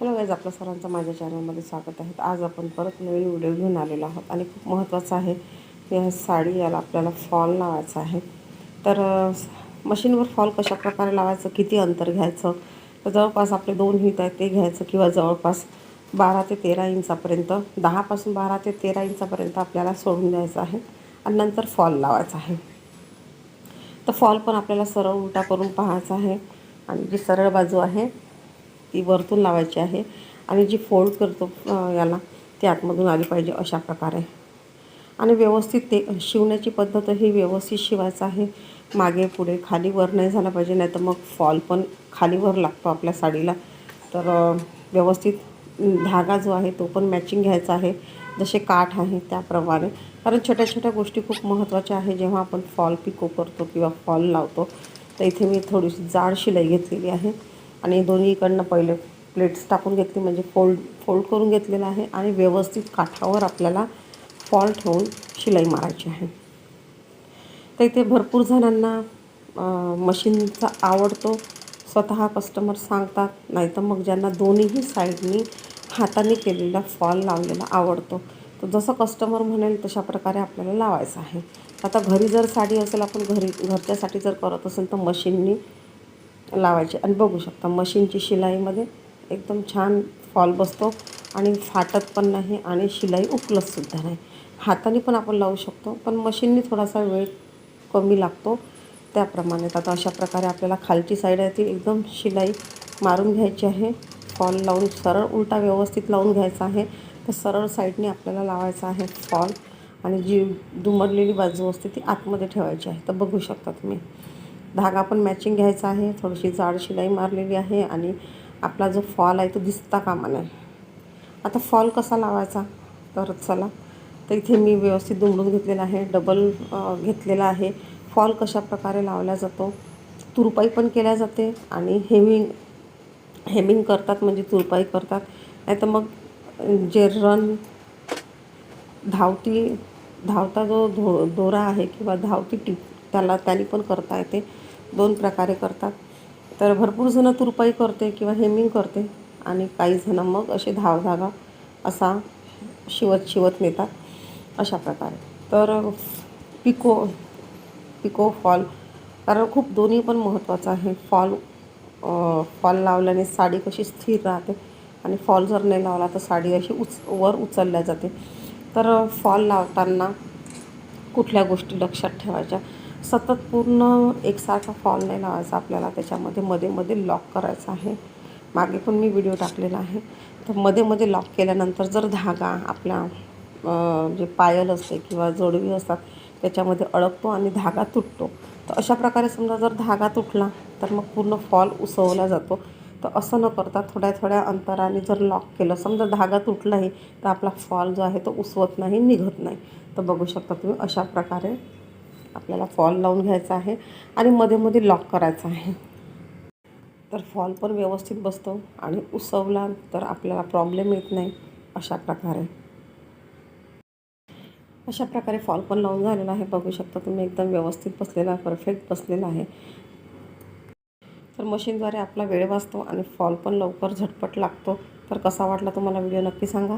Hello guys आपल्या सरांचं माझ्या चॅनलमध्ये स्वागत आहे. आज आपण परत नवीन व्हिडिओ घेऊन आलेलो आहोत आणि खूप महत्त्वाचं आहे या साडी याला आपल्याला फॉल लावायचा आहे. तर मशीनवर फॉल कशा प्रकारे लावायचं किती अंतर घ्यायचं तर जवळपास आपले दोन हित आहेत ते घ्यायचं किंवा जवळपास बारा ते तेरा इंचापर्यंत दहापासून बारा ते तेरा इंचापर्यंत आपल्याला सोडून द्यायचं आहे आणि नंतर फॉल लावायचा आहे. तर फॉल पण आपल्याला सरळ उलटा करून पाहायचा आहे. आणि जी सरळ बाजू आहे ती वरतून लावायची आहे आणि जी फोल्ड करतो याला ती आतमधून आली पाहिजे अशा प्रकारे. आणि व्यवस्थित ते शिवण्याची पद्धत ही व्यवस्थित शिवायचं आहे. मागे पुढे खाली वर नाही झाला पाहिजे नाही तर मग फॉल पण खाली वर लागतो आपल्या साडीला. तर व्यवस्थित धागा जो आहे तो पण मॅचिंग घ्यायचा आहे. जसे काठ आहे त्याप्रमाणे. कारण छोट्या छोट्या गोष्टी खूप महत्त्वाच्या आहे. जेव्हा आपण फॉल पिको करतो किंवा फॉल लावतो तर इथे मी थोडीशी जाड शिलाई घेतलेली आहे. आणि दोन्हीकडनं पहिले प्लेट्स टाकून घेतली म्हणजे फोल्ड फोल्ड करून घेतलेलं आहे आणि व्यवस्थित काठावर आपल्याला फॉल ठेवून शिलाई मारायची आहे. तर इथे भरपूर जणांना मशीनचा आवडतो. स्वतः कस्टमर सांगतात नाही तर मग ज्यांना दोन्हीही साईडनी हाताने केलेला फॉल लावलेला आवडतो. तर जसं कस्टमर म्हणेल तशा प्रकारे आपल्याला लावायचं आहे. आता घरी जर साडी असेल आपण घरी घरच्यासाठी जर करत असेल तर मशीननी लावायची. आणि बघू शकता मशीनची शिलाईमध्ये एकदम छान फॉल बसतो आणि फाटत पण नाही आणि शिलाई उकलतसुद्धा नाही. हाताने पण आपण लावू शकतो पण मशीननी थोडासा वेळ कमी लागतो. त्याप्रमाणे आता अशा प्रकारे आपल्याला खालची साईड आहे ती एकदम शिलाई मारून घ्यायची आहे. फॉल लावून सरळ उलटा व्यवस्थित लावून घ्यायचा आहे. तर सरळ साईडने आपल्याला लावायचा आहे फॉल. आणि जी दुमडलेली बाजू असते ती आतमध्ये ठेवायची आहे. तर बघू शकता तुम्ही. धागा पण मॅचिंग घ्यायचा आहे. थोडीशी जाड शिलाई मारलेली आहे आणि आपला जो फॉल आहे तो दिसता कामा नाही आता फॉल कसा लावायचा? तर चला. तर इथे मी व्यवस्थित दुमडून घेतलेला आहे. डबल घेतलेला आहे. फॉल कशा प्रकारे लावला जातो? तुरपाई पण केल्या जाते आणि हेमिंग हेमिंग करतात म्हणजे तुरपाई करतात. नाही तर मग जे रन धावती धावता जो धो दोरा आहे किंवा धावती टीप त्याला त्याने पण करता येते. दोन प्रकारे करतात. तर भरपूर जणं तुरपाई करते किंवा हेमिंग करते आणि काही जणं मग असे धावधागा असा शिवत शिवत नेतात अशा प्रकारे. तर पिको पिको फॉल कारण खूप दोन्ही पण महत्त्वाचं आहे. फॉल फॉल लावल्याने साडी कशी स्थिर राहते आणि फॉल जर नाही लावला तर साडी अशी उच वर उचलल्या जाते. तर फॉल लावताना कुठल्या गोष्टी लक्षात ठेवायच्या? सतत पूर्ण एकसारखा फॉल नाही लावायचा आपल्याला. त्याच्यामध्ये मध्ये मध्ये लॉक करायचा आहे. मागे पण मी व्हिडिओ टाकलेला आहे. तर मध्ये मध्ये लॉक केल्यानंतर जर धागा आपला जे पायल असते किंवा जोडवी असतात त्याच्यामध्ये अडकतो आणि धागा तुटतो. तर अशा प्रकारे समजा जर धागा तुटला तर मग पूर्ण फॉल उसवला जातो. तर असं न करता थोड्या थोड्या अंतराने जर लॉक केलं समजा धागा तुटलाही तर आपला फॉल जो आहे तो उसवत नाही निघत नाही. तर बघू शकता तुम्ही अशा प्रकारे आपल्याला फॉल लावून घ्यायचा आहे आणि मध्ये मध्ये लॉक करायचा आहे. तर फॉल पण व्यवस्थित बसतो आणि उसवला तर आपल्याला प्रॉब्लेम येत नाही अशा प्रकारे. अशा प्रकारे फॉल पण लावून झालेला आहे. बघू शकता तुम्ही एकदम व्यवस्थित बसलेला परफेक्ट बसलेला आहे. तर मशीनद्वारे आपला वेळ वाचतो आणि फॉल पण लवकर झटपट लागतो. तर कसा वाटला तुम्हाला व्हिडिओ नक्की सांगा.